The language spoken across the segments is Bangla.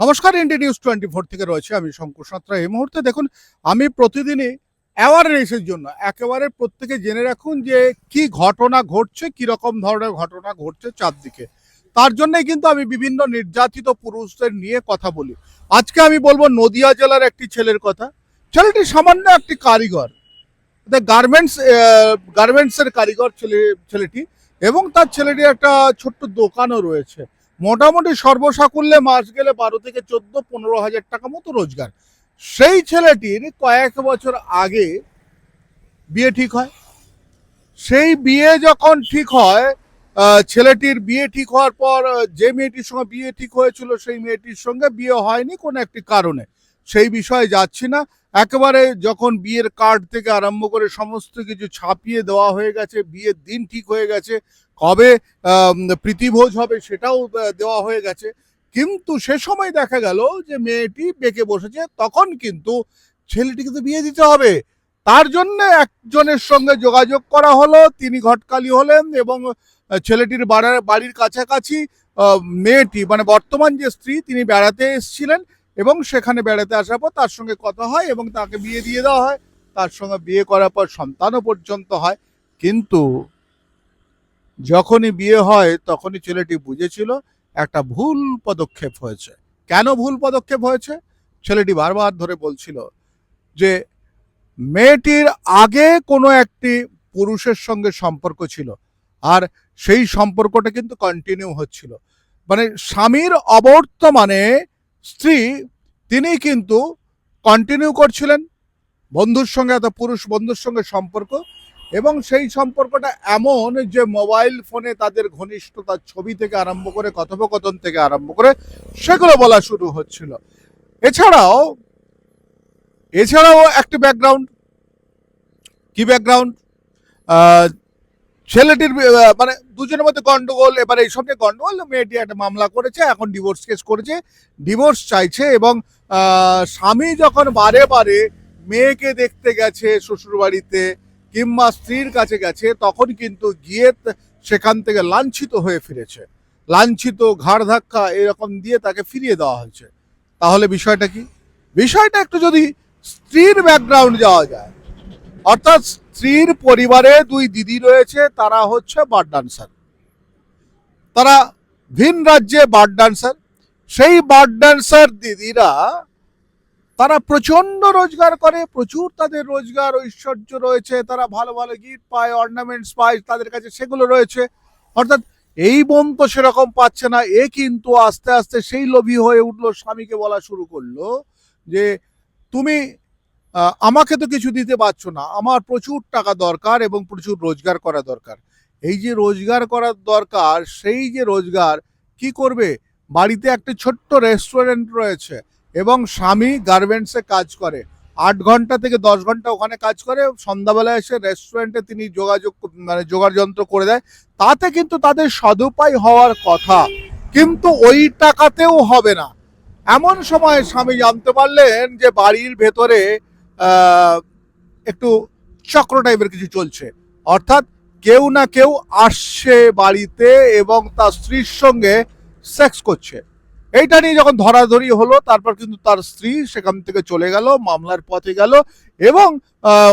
নমস্কার ইন্ডিয়া নিউজ টোয়েন্টি ফোর থেকে রয়েছে আমি শঙ্কর সাঁতরা। এই মুহূর্তে দেখুন, আমি প্রতিদিনই অ্যাওয়ারনেসের জন্য, একেবারে প্রত্যেকে জেনে রাখুন যে কি ঘটনা ঘটছে কি রকম ধরনের ঘটনা ঘটছে চারদিকে। তার জন্যই কিন্তু আমি বিভিন্ন নির্যাতিত পুরুষদের নিয়ে কথা বলি। আজকে আমি বলব, নদিয়া জেলার একটি ছেলের কথা। ছেলেটি সামান্য একটি কারিগর। গার্মেন্টস গার্মেন্টসের কারিগর ছেলে, ছেলেটি। এবং তার ছেলেটি একটা ছোট্ট দোকানও রয়েছে। মোটামুটি সর্বসাকুল্যে মাস গেলে বারো থেকে চোদ্দ, পনেরো হাজার টাকা মতো রোজগার। সেই ছেলেটির কয়েক বছর আগে বিয়ে ঠিক হয়। সেই বিয়ে যখন ঠিক হয় ছেলেটির বিয়ে ঠিক হওয়ার পর যে মেয়েটির সঙ্গে বিয়ে ঠিক হয়েছিল, সেই মেয়েটির সঙ্গে বিয়ে হয়নি কোনো একটি কারণে। সেই বিষয়ে যাচ্ছি না। একেবারে যখন বিয়ের কার্ড থেকে আরম্ভ করে সমস্ত কিছু ছাপিয়ে দেওয়া হয়ে গেছে, বিয়ের দিন ঠিক হয়ে গেছে, কবে প্রীতিভোজ হবে সেটাও দেওয়া হয়ে গেছে। কিন্তু সে সময় দেখা গেল যে মেয়েটি বেঁকে বসেছে, তখন কিন্তু ছেলেটিকে তো বিয়ে দিতে হবে। তার জন্য একজনের সঙ্গে যোগাযোগ করা হলো, তিনি ঘটকালি হলেন এবং ছেলেটির বাড়ার বাড়ির কাছাকাছি মেয়েটি মানে বর্তমান যে স্ত্রী, তিনি বেড়াতে এসেছিলেন। এবং সেখানে বেড়াতে আসার পর তার সঙ্গে কথা হয় এবং তাকে বিয়ে দিয়ে দেওয়া হয়। তার সঙ্গে বিয়ে করার পর সন্তানও পর্যন্ত হয়। কিন্তু যখনই বিয়ে হয়, তখনই ছেলেটি বুঝেছিল একটা ভুল পদক্ষেপ হয়েছে। কেন ভুল পদক্ষেপ হয়েছে? ছেলেটি বারবার ধরে বলছিল যে, মেয়েটির আগে কোনো একটি পুরুষের সঙ্গে সম্পর্ক ছিল আর সেই সম্পর্কটা কিন্তু কন্টিনিউ হচ্ছিল। মানে স্বামীর অবর্তমানে স্ত্রী তিনি কিন্তু কন্টিনিউ করছিলেন বন্ধুর সঙ্গে একটা পুরুষ বন্ধুর সঙ্গে সম্পর্ক, এবং সেই সম্পর্কটা এমন যে মোবাইল ফোনে তাদের ঘনিষ্ঠতার ছবি থেকে আরম্ভ করে, কথোপকথন থেকে আরম্ভ করে, সেগুলো বলা শুরু হচ্ছিল। এছাড়াও এছাড়াও একটি ব্যাকগ্রাউন্ড কি ব্যাকগ্রাউন্ড ছেলেটির মানে দুজনের মধ্যে গন্ডগোল, এবার এই সঙ্গে গন্ডগোল। মেয়েটি একটা মামলা করেছে, এখন ডিভোর্স কেস করেছে। ডিভোর্স চাইছে এবং স্বামী যখন বারে বারে মেয়েকে দেখতে গেছে শ্বশুর বাড়িতে কিংবা স্ত্রীর কাছে গেছে, তখন কিন্তু গিয়ে সেখান থেকে লাঞ্ছিত হয়ে ফিরেছে। লাঞ্ছিত, ঘাড় ধাক্কা এরকম দিয়ে তাকে ফিরিয়ে দেওয়া হয়েছে। তাহলে বিষয়টা কি? বিষয়টা একটু যদি স্ত্রীর ব্যাকগ্রাউন্ড যাওয়া যায় অর্থাৎ স্ত্রীর পরিবারে দুই দিদি রয়েছে, তারা হচ্ছে বার ডান্সার। তারা ভিন রাজ্যে বার ডান্সার। সেই বার ডান্সার দিদিরা তারা প্রচণ্ড রোজগার করে, প্রচুর তাদের রোজগার, ঐশ্বর্য রয়েছে, তারা ভালো ভালো গিফট পায় অর্নামেন্টস পায়, তাদের কাছে সেগুলো রয়েছে। অর্থাৎ এই বোন তো সেরকম পাচ্ছে না, এ কিন্তু আস্তে আস্তে সেই লোভী হয়ে উঠল, স্বামীকে বলা শুরু করল যে, তুমি আমাকে তো কিছু দিতে পারছ না। আমার প্রচুর টাকা দরকার এবং প্রচুর রোজগার করা দরকার। এই যে রোজগার করার দরকার, সেই যে রোজগার কি করবে? বাড়িতে একটা ছোট্ট রেস্টুরেন্ট রয়েছে এবং স্বামী গার্মেন্টসে কাজ করে। আট ঘণ্টা থেকে দশ ঘণ্টা ওখানে কাজ করে, সন্ধ্যাবেলায় এসে রেস্টুরেন্টে তিনি যোগাযোগ মানে যোগাড় যন্ত্র করে দেয়। তাতে কিন্তু তাদের সদুপায় হওয়ার কথা। কিন্তু ওই টাকাতেও হবে না। এমন সময় স্বামী জানতে পারলেন যে বাড়ির ভেতরে একটু চক্র টাইপের কিছু চলছে। অর্থাৎ কেউ না কেউ আসছে বাড়িতে এবং তার স্ত্রীর সঙ্গে সেক্স করছে। এইটা নিয়ে যখন ধরাধরি হলো, তারপর কিন্তু তার স্ত্রী সেখান থেকে চলে গেল, মামলার পথে গেল এবং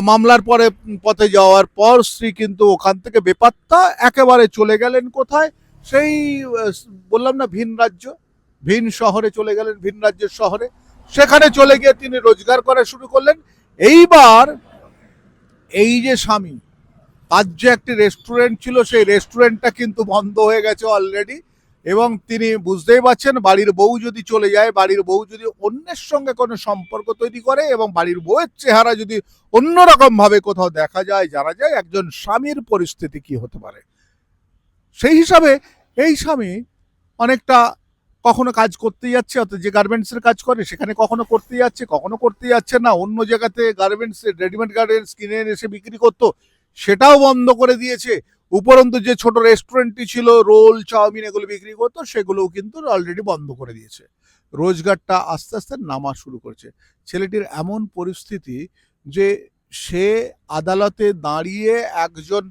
মামলার পরে, পথে যাওয়ার পর স্ত্রী কিন্তু ওখান থেকে বেপাত্তা একেবারে চলে গেলেন কোথায়? সেই বললাম না ভিন রাজ্য? ভিন শহরে চলে গেলেন, ভিন রাজ্যের শহরে। সেখানে চলে গিয়ে তিনি রোজগার করা শুরু করলেন। এইবার এই যে স্বামী, তার যে একটি রেস্টুরেন্ট ছিল, সেই রেস্টুরেন্টটা কিন্তু বন্ধ হয়ে গেছে অলরেডি এবং তিনি বুঝতেই পারছেন বাড়ির বউ যদি চলে যায়, বাড়ির বউ যদি অন্যের সঙ্গে কোনো সম্পর্ক তৈরি করে এবং বাড়ির বউয়ের চেহারা যদি অন্যরকম ভাবে কোথাও দেখা যায়, জানা যায়, একজন স্বামীর পরিস্থিতি কি হতে পারে? সেই হিসাবে এই স্বামী অনেকটা কখনো কাজ করতে যাচ্ছে, অর্থাৎ যে গার্মেন্টসের কাজ করে সেখানে কখনো করতে যাচ্ছে, কখনো করতে যাচ্ছে না। অন্য জায়গাতে গার্মেন্টস রেডিমেড গার্মেন্টস কিনে এসে বিক্রি করতো, সেটাও বন্ধ করে দিয়েছে। উপরন্তু যে ছোট রেস্টুরেন্টটি ছিল, রোল, চাউমিন এগুলো বিক্রি করতো, সেগুলোও কিন্তু অলরেডি বন্ধ করে দিয়েছে। রোজগারটা আস্তে আস্তে নামা শুরু করছে। ছেলেটির এমন পরিস্থিতি যে সে আদালতে দাঁড়িয়ে একজন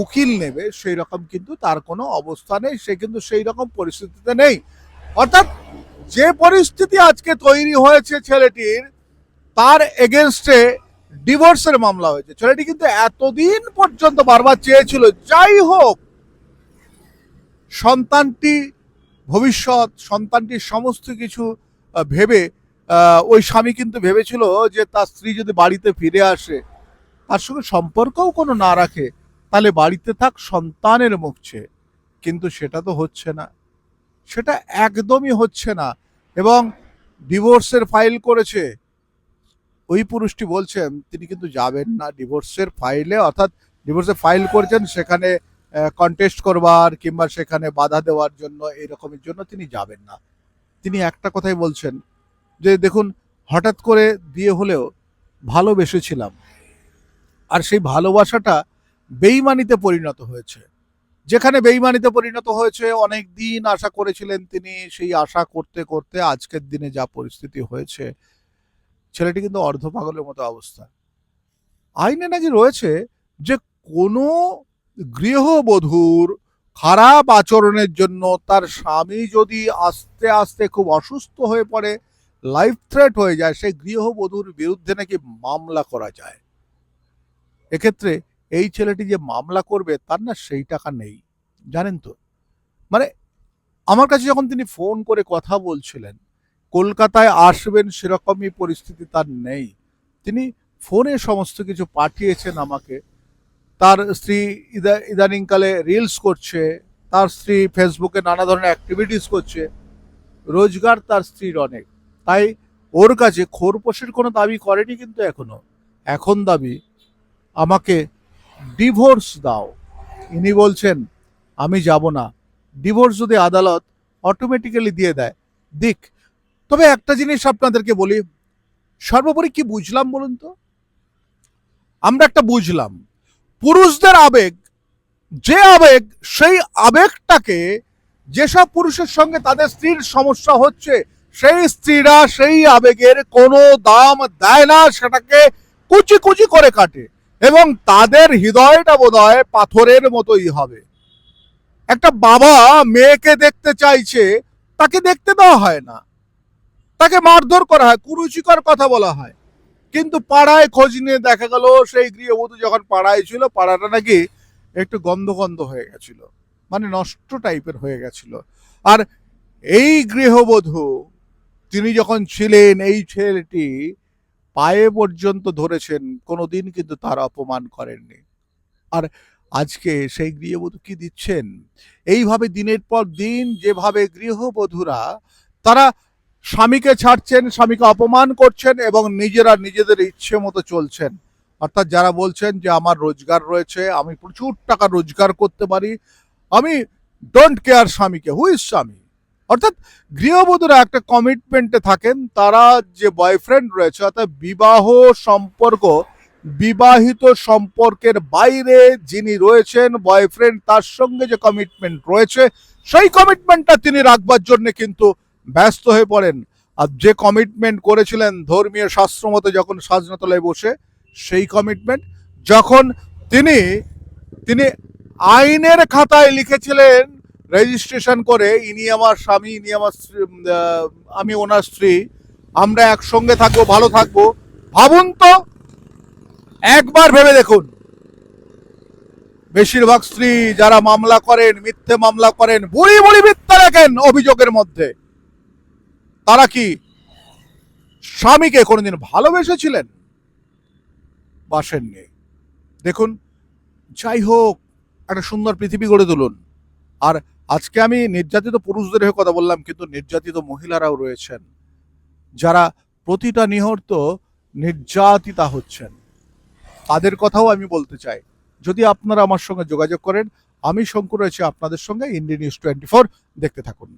উকিল নেবে সেই রকম কিন্তু তার কোনো অবস্থা নেই। সে কিন্তু সেই রকম পরিস্থিতিতে নেই। অর্থাৎ যে পরিস্থিতি আজকে তৈরি হয়েছে ছেলেটির, তার এগেনস্টে ডিভোর্সের মামলা হয়েছে। ছেলেটি কিন্তু এতদিন পর্যন্ত বারবার চেয়েছিল, যাই হোক, সন্তানটি ভবিষ্যৎ, সন্তানটির সমস্ত কিছু ভেবে ওই স্বামী কিন্তু ভেবেছিল যে তার স্ত্রী যদি বাড়িতে ফিরে আসে, তার সঙ্গে সম্পর্কও কোনো না রাখে, তাহলে বাড়িতে থাক সন্তানের মুখছে কিন্তু সেটা তো হচ্ছে না। সেটা একদমই হচ্ছে না। এবং ডিভোর্সের ফাইল করেছে। ওই পুরুষটি বলছেন, তিনি কিন্তু যাবেন না ডিভোর্সের ফাইলে। অর্থাৎ ডিভোর্সের ফাইল করেছেন, সেখানে কন্টেস্ট করবার কিংবা সেখানে বাধা দেওয়ার জন্য এরকমের জন্য তিনি যাবেন না। তিনি একটা কথাই বলছেন, যে দেখুন, হঠাৎ করে বিয়ে হলেও ভালোবেসেছিলাম। আর সেই ভালোবাসাটা বেইমানিতে পরিণত হয়েছে। যেখানে বেইমানিতে পরিণত হয়েছে অনেক দিন আশা করেছিলেন তিনি সেই আশা করতে করতে আজকের দিনে যা পরিস্থিতি হয়েছে, ছেলেটি কিন্তু অর্ধ পাগলের মতো অবস্থা। আইনে নাকি রয়েছে যে কোনো গৃহবধূর খারাপ আচরণের জন্য তার স্বামী যদি আস্তে আস্তে খুব অসুস্থ হয়ে পড়ে, লাইফ থ্রেট হয়ে যায়, সেই গৃহবধূর বিরুদ্ধে নাকি মামলা করা যায়। এক্ষেত্রে এই ছেলেটি যে মামলা করবে, তার না সেই টাকা নেই। জানেন তো? মানে আমার কাছে যখন তিনি ফোন করে কথা বলছিলেন, কলকাতায় আসবেন সেরকমই পরিস্থিতি তার নেই। তিনি ফোনে সমস্ত কিছু পাঠিয়েছেন আমাকে। তার স্ত্রী ইদা, ইদানিংকালে রিলস করছে, তার স্ত্রী ফেসবুকে নানা ধরনের অ্যাক্টিভিটিস করছে। রোজগার তার স্ত্রীর অনেক। তাই ওর কাছে খোরপোশের কোনো দাবি করেনি কিন্তু এখনও। এখন দাবি, আমাকে ডিভোর্স দাও। ইনি বলছেন, আমি যাব না। ডিভোর্স যদি আদালত অটোমেটিক্যালি দিয়ে দেয়। দিক, তবে একটা জিনিস আপনাদেরকে বলি, সর্বোপরি কি বুঝলাম বলুন তো? আমরা একটা বুঝলাম, পুরুষদের আবেগ, যে আবেগ, সেই আবেগটাকে যেসব পুরুষের সঙ্গে তাদের স্ত্রীর সমস্যা হচ্ছে, সেই স্ত্রীরা সেই আবেগের কোনো দাম দেয় না, সেটাকে কুচি কুচি করে কাটে। এবং তাদের হৃদয়টা বোধহয় পাথরের মতোই হবে। একটা বাবা মেয়েকে দেখতে চাইছে, তাকে দেখতে দেওয়া হয় না। তাকে মারধর করা হয়, কুরুচিকর কথা বলা হয়। কিন্তু পাড়ায় খোঁজ নিয়ে দেখা গেল, সেই গৃহবধূ যখন পাড়ায় ছিল, পাড়াটা নাকি একটু গন্ধ গন্ধ হয়ে গেছিল মানে নষ্ট টাইপের হয়ে গেছিল। আর এই গৃহবধূ, তিনি যখন ছিলেন, এই ছেলেটি পায়ে পর্যন্ত ধরেছেন, কোনোদিন কিন্তু তার অপমান করেননি। আর আজকে সেই গৃহবধূ কি দিচ্ছেন? এইভাবে দিনের পর দিন যেভাবে গৃহবধূরা, তারা স্বামীকে ছাড়ছেন, স্বামীকে অপমান করছেন এবং নিজেরা নিজেদের ইচ্ছে মতো চলছেন। অর্থাৎ যারা বলছেন যে, আমার রোজগার রয়েছে, আমি প্রচুর টাকা রোজগার করতে পারি, আমি ডোন্ট কেয়ার স্বামীকে হু ইজ স্বামী? অর্থাৎ গৃহবধূরা একটা কমিটমেন্টে থাকেন, তারা যে বয়ফ্রেন্ড রয়েছে, অর্থাৎ বিবাহ সম্পর্ক, বিবাহিত সম্পর্কের বাইরে যিনি রয়েছেন বয়ফ্রেন্ড তার সঙ্গে যে কমিটমেন্ট রয়েছে, সেই কমিটমেন্টটা তিনি রাখবার জন্য কিন্তু ব্যস্ত হয়ে পড়েন। আর যে কমিটমেন্ট করেছিলেন ধর্মীয় শাস্ত্র মতো যখন সাজনাতলায় বসে, সেই কমিটমেন্ট যখন তিনি তিনি আইনের খাতায় লিখেছিলেন রেজিস্ট্রেশন করে ইনি আমার স্বামী, ইনি আমার আমি ওনার স্ত্রী, আমরা একসঙ্গে থাকব, ভালো থাকব। ভাবুন তো, একবার ভেবে দেখুন। বেশিরভাগ স্ত্রী যারা মামলা করেন, মিথ্যে মামলা করেন বুড়ি বুড়ি মিথ্যা লেখেন অভিযোগের মধ্যে। তারা কি স্বামীকে কোনোদিন ভালোবেসেছিলেন? বাসেননি। দেখুন, যাই হোক, একটা সুন্দর পৃথিবী গড়ে তুলুন। আর আজকে আমি নির্যাতিত পুরুষদের হয়ে কথা বললাম, কিন্তু নির্যাতিত মহিলারাও রয়েছেন। যারা প্রতিটা নিহত নির্যাতিতা হচ্ছেন। তাদের কথাও আমি বলতে চাই। যদি আপনারা আমার সঙ্গে যোগাযোগ করেন, আমি শঙ্কু রয়েছে আপনাদের সঙ্গে ইন্ডিয়া নিউজ টোয়েন্টি ফোর, দেখতে থাকুন।